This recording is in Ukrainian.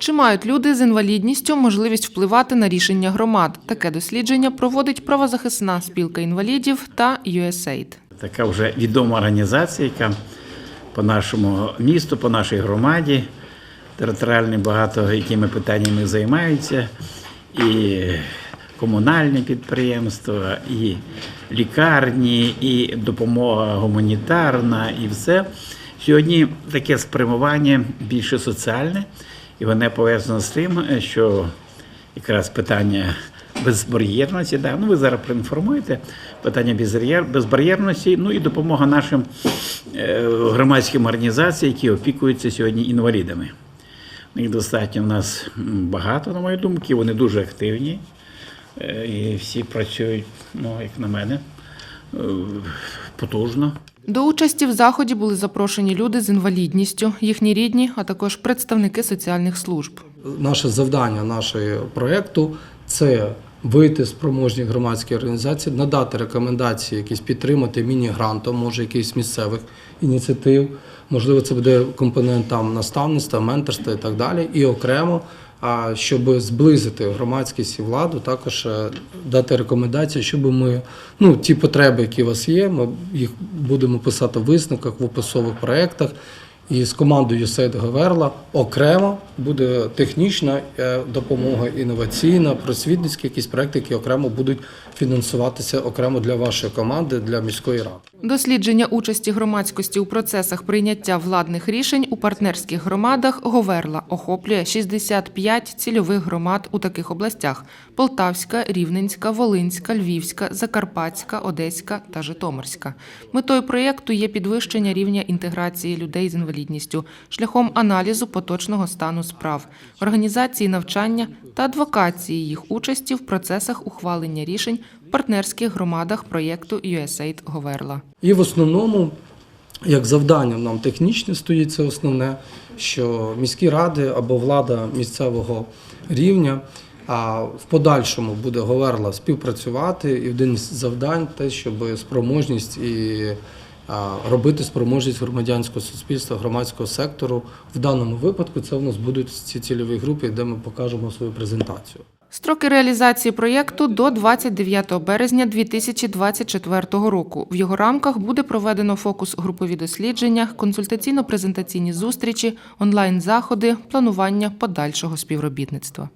Чи мають люди з інвалідністю можливість впливати на рішення громад? Таке дослідження проводить правозахисна спілка інвалідів та USAID. така вже відома організація, яка по нашому місту, по нашій громаді територіальні багато якими питаннями займаються. І комунальні підприємства, і лікарні, і допомога гуманітарна, і все. Сьогодні таке спрямування більше соціальне, і воно пов'язано з тим, що якраз питання безбар'єрності. Да, ну ви зараз проінформуєте питання безбар'єрності, ну і допомога нашим е, громадським організаціям, які опікуються сьогодні інвалідами. Їх достатньо в нас багато, на мою думку, вони дуже активні. Е, І всі працюють, ну, як на мене, е, потужно. До участі в заході були запрошені люди з інвалідністю, їхні рідні, а також представники соціальних служб. Наше завдання нашого проєкту це вийти з спроможних громадських організацій, надати рекомендації, якісь підтримати міні-грантом, може якихось місцевих ініціатив. Можливо, це буде компонент там наставництва, менторства і так далі. І окремо, а, щоб зблизити громадськість і владу, також е, дати рекомендації, щоб ми ну ті потреби, які у вас є, ми їх будемо писати в висновках, в описових проєктах. І з командою USAID Говерла окремо буде технічна е, допомога, інноваційна, просвітницькі якісь проекти, які окремо будуть фінансуватися окремо для вашої команди, для міської ради. Дослідження участі громадськості у процесах прийняття владних рішень у партнерських громадах Говерла охоплює 65 цільових громад у таких областях: Полтавська, Рівненська, Волинська, Львівська, Закарпатська, Одеська та Житомирська. Метою проєкту є підвищення рівня інтеграції людей з інвалідністю шляхом аналізу поточного стану справ, організації навчання та адвокації їх участі в процесах ухвалення рішень в партнерських громадах проєкту USAID Говерла. І в основному, як завдання нам технічне стоїть це основне, що міські ради або влада місцевого рівня. А в подальшому буде Говерла співпрацювати, і один з завдань те, щоб спроможність і робити спроможність громадянського суспільства, громадського сектору. В даному випадку це в нас будуть ці цільові групи, де ми покажемо свою презентацію. Строки реалізації проєкту до 29 березня 2024 року. В його рамках буде проведено фокус-групові дослідження, консультаційно-презентаційні зустрічі, онлайн-заходи, планування подальшого співробітництва.